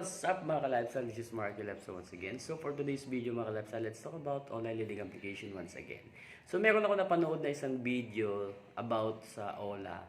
What's up mga ka-lifestyle? This is Marky Lepsa once again. So for today's video mga ka-lifestyle, let's talk about online leading application once again. So meron ako napanood na isang video about sa OLA.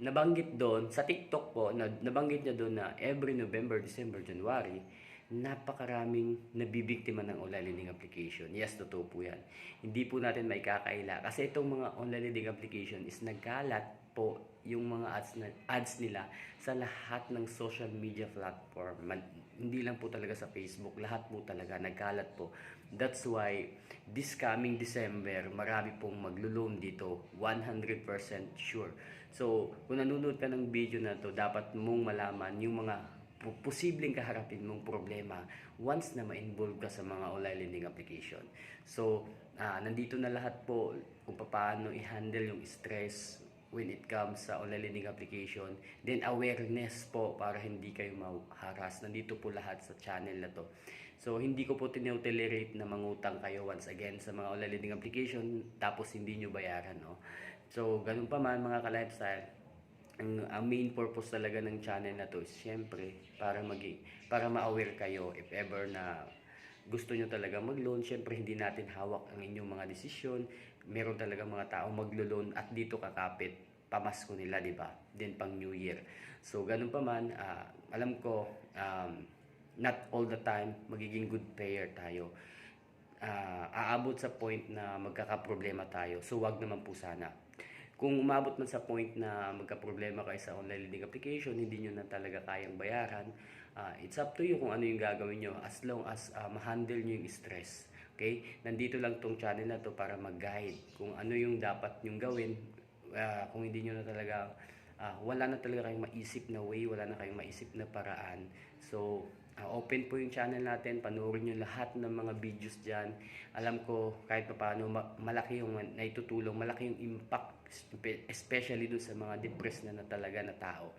Nabanggit doon, sa TikTok po, na, nabanggit niya doon na every November, December, January, napakaraming nabibiktima ng online leading application. Yes, totoo po yan. Hindi po natin may kakaila. Kasi itong mga online leading application is nagkalat po yung mga ads, na, ads nila sa lahat ng social media platform. Man- hindi lang po talaga sa Facebook, lahat po talaga nagkalat po. That's why this coming December, marami pong maglo-loan dito, 100% sure. So, kung nanonood ka ng video na to, dapat mong malaman yung mga po- posibleng kaharapin mong problema once na ma-involve ka sa mga online lending application. So, ah, nandito na lahat po kung paano i-handle yung stress when it comes sa online lending application. Then awareness po para hindi kayo ma-harass. Nandito po lahat sa channel na to. So, hindi ko po tinotolerate na mangutang kayo once again sa mga online lending application tapos hindi nyo bayaran. No? So, ganun pa man mga ka-lifestyle, ang, ang main purpose talaga ng channel na to is syempre para magi para ma-aware kayo if ever na gusto nyo talaga mag-loan, syempre hindi natin hawak ang inyong mga desisyon. Meron talaga mga tao maglo-loan at dito kakapit pamasko nila, di ba? Then pang New Year. So ganun pa man, ah, alam ko um, not all the time magiging good payer tayo. Ah, aabot sa point na magkakaproblema tayo. So wag naman po sana. Kung umabot man sa point na magka-problema kayo sa online lending application, hindi nyo na talaga kayang bayaran, ah, it's up to you kung ano yung gagawin nyo as long as ah, ma-handle nyo yung stress. Okay? Nandito lang tong channel na to para mag-guide kung ano yung dapat nyong gawin ah, kung hindi nyo na talaga ah, wala na talaga kayong maisip na way, wala na kayong maisip na paraan. So, ah, open po yung channel natin, panoorin nyo lahat ng mga videos dyan. Alam ko kahit pa paano ma- malaki yung naitutulong, malaki yung impact spe- especially dun sa mga depressed na, na talaga na tao.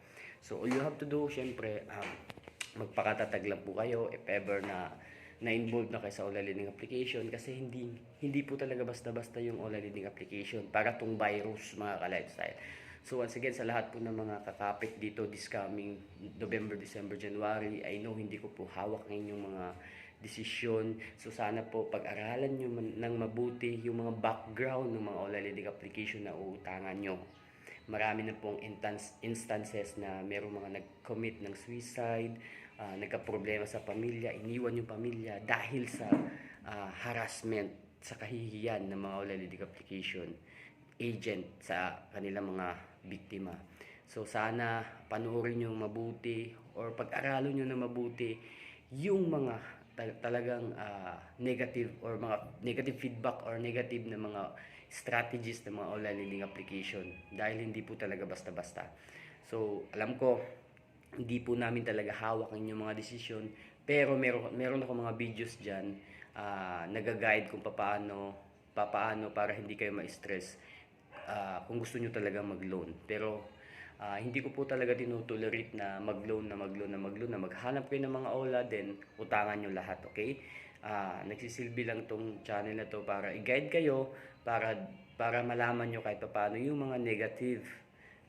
So, all you have to do, syempre, um, magpakatatag lang po kayo if ever na na-involved na kayo sa online lending application kasi hindi hindi po talaga basta-basta yung online lending application para tong virus mga ka-lifestyle. So once again sa lahat po ng mga kakapit dito this coming November, December, January, I know hindi ko po hawak ng inyong mga desisyon. So sana po pag-aralan nyo man, ng mabuti yung mga background ng mga online lending application na uutangan nyo marami na pong instance, instances na merong mga nag-commit ng suicide, ah, nagka-problema sa pamilya, iniwan yung pamilya dahil sa ah, harassment, sa kahihiyan ng mga lending application agent sa kanilang mga biktima. So sana panoorin nyo mabuti or pag-aralan nyo na mabuti yung mga ta- talagang ah, negative or mga negative feedback or negative na mga strategies ng mga online lending application dahil hindi po talaga basta-basta. So, alam ko hindi po namin talaga hawak ang inyong mga desisyon pero meron meron ako mga videos diyan uh, nagaguide kung papaano papaano para hindi kayo ma-stress ah, kung gusto nyo talaga mag-loan. Pero ah, hindi ko po talaga tinutolerate na mag-loan na mag-loan na mag-loan na maghanap kayo ng mga OLA then utangan nyo lahat, okay? Ah, nagsisilbi lang tong channel na to para i-guide kayo para para malaman nyo kahit paano yung mga negative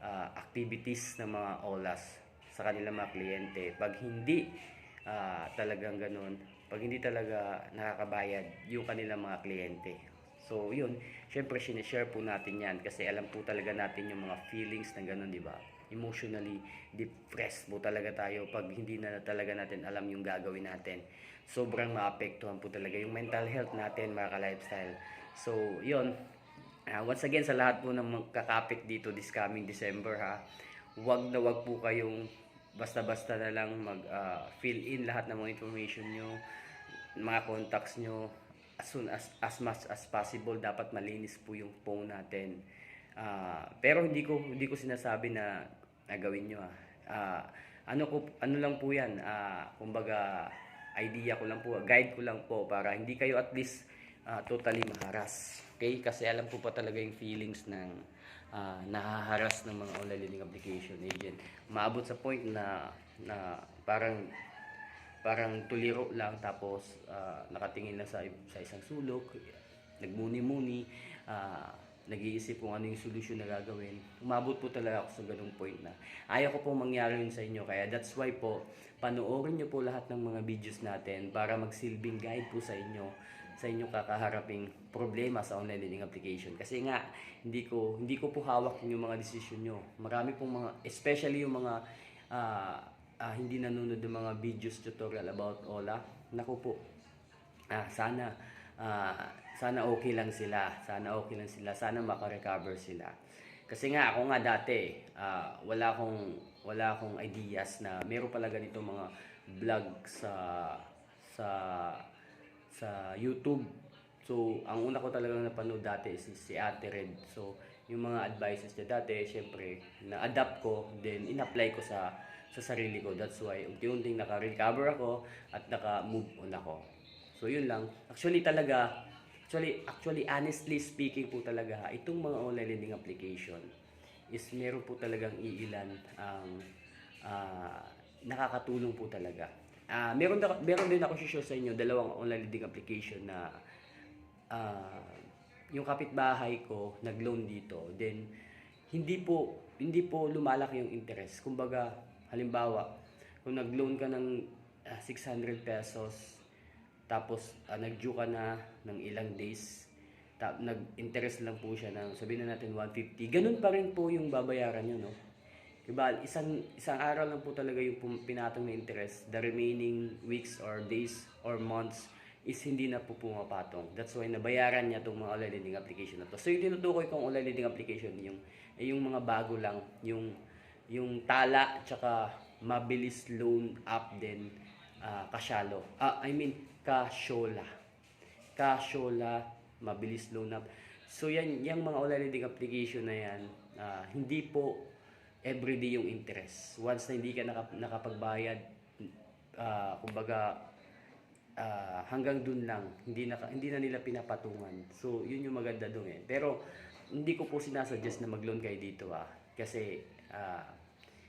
ah, activities ng mga OLAs sa kanilang mga kliyente. Pag hindi ah, talagang ganun, pag hindi talaga nakakabayad yung kanilang mga kliyente. So, yun, syempre sinishare po natin yan kasi alam po talaga natin yung mga feelings na ganun, di ba? Emotionally depressed po talaga tayo pag hindi na talaga natin alam yung gagawin natin. Sobrang maapektuhan po talaga yung mental health natin, mga ka-lifestyle. So, yun, Ah, once again, sa lahat po ng mga kakapit dito this coming December ha, wag na wag po kayong basta-basta na lang mag ah, fill in lahat ng mga information nyo, mga contacts nyo, as soon as, as much as possible, dapat malinis po yung phone natin. Ah, pero hindi ko hindi ko sinasabi na, na gawin nyo. Ah, ano ko ano lang po 'yan, ah, kumbaga idea ko lang po, guide ko lang po para hindi kayo at least ah, totally maharas. Okay? Kasi alam ko pa talaga yung feelings ng ah, nahaharas ng mga online lending application agent. Maabot sa point na na parang parang tuliro lang tapos ah, nakatingin lang sa sa isang sulok, nagmuni-muni, ah, nag-iisip kung ano yung solusyon na gagawin. Umabot po talaga ako sa ganung point na ayaw ko pong mangyari yun sa inyo. Kaya that's why po, panoorin nyo po lahat ng mga videos natin para magsilbing guide po sa inyo sa inyong kakaharaping problema sa online lending application. Kasi nga, hindi ko hindi ko po hawak yung mga desisyon nyo. Marami pong mga, especially yung mga ah, ah, hindi nanonood ng mga videos tutorial about OLA. Naku po, ah, sana ah, sana okay lang sila. Sana okay lang sila. Sana makarecover sila. Kasi nga ako nga dati, ah, wala akong wala akong ideas na meron pala ganito mga vlog sa sa sa YouTube. So, ang una ko talagang napanood dati is si Ate Red. So, yung mga advices niya dati, syempre, na-adapt ko, then in-apply ko sa sa sarili ko. That's why, unti-unting naka-recover ako at naka-move on ako. So, yun lang. Actually, talaga, actually, actually, honestly speaking po talaga, itong mga online lending application is meron po talagang iilan ang ah, nakakatulong po talaga. Ah, meron, na, meron din ako share sa inyo dalawang online lending application na ah, yung kapitbahay ko nag-loan dito. Then hindi po hindi po lumalaki yung interest. Kumbaga, halimbawa, kung nag-loan ka ng ah, 600 pesos tapos ah, nag-due ka na ng ilang days ta- nag-interest lang po siya ng sabihin na natin 150 ganun pa rin po yung babayaran nyo no Diba, isang isang araw lang po talaga yung pinatong na interest. The remaining weeks or days or months is hindi na po pumapatong. That's why nabayaran niya itong mga online lending application na to. So yung tinutukoy kong online lending application, yung, yung mga bago lang, yung, yung tala, tsaka mabilis loan app din, ah, kasyalo. Ah, I mean, kasyola. Kasyola, mabilis loan up. So yan, yung mga online lending application na yan, ah, hindi po everyday yung interest. Once na hindi ka naka, nakapagbayad, ah, kumbaga, ah, hanggang dun lang, hindi na, hindi na nila pinapatungan. So, yun yung maganda dun eh. Pero, hindi ko po sinasuggest na mag-loan kayo dito ah. Kasi, ah,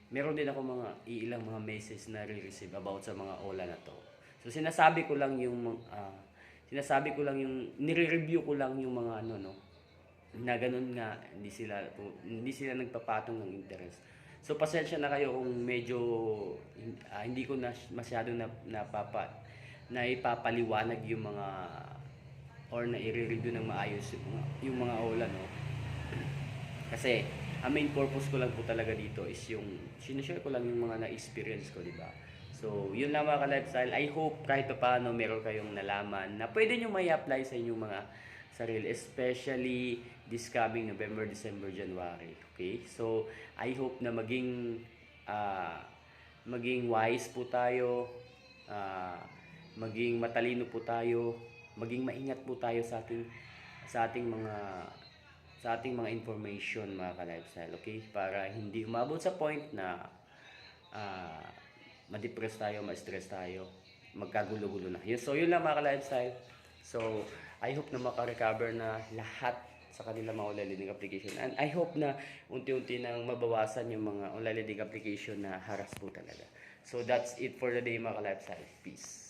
meron din ako mga iilang mga messages na re-receive about sa mga OLA na to. So, sinasabi ko lang yung, ah, sinasabi ko lang yung, nire-review ko lang yung mga ano, no, na ganun nga hindi sila hindi sila nagpapatong ng interest. So pasensya na kayo kung medyo ah, hindi ko na masyado na napapa na ipapaliwanag yung mga or na i-review ng maayos yung mga, yung mga ola no. Kasi ang main purpose ko lang po talaga dito is yung sinishare ko lang yung mga na-experience ko, di ba? So, yun lang mga ka-lifestyle. I hope kahit pa paano meron kayong nalaman na pwede nyo may apply sa inyong mga sarili, especially this coming November, December, January. Okay? So, I hope na maging ah, maging wise po tayo, ah, maging matalino po tayo, maging maingat po tayo sa ating sa ating mga sa ating mga information mga ka-lifestyle, okay? Para hindi umabot sa point na ah, ma-depress tayo, ma-stress tayo, magkagulo-gulo na. Yun, so, yun lang mga ka-lifestyle. So, I hope na makarecover na lahat sa kanila mga online lending application. And I hope na unti-unti nang mabawasan yung mga online lending application na haras po talaga. So, that's it for the day mga ka-lifestyle. Peace.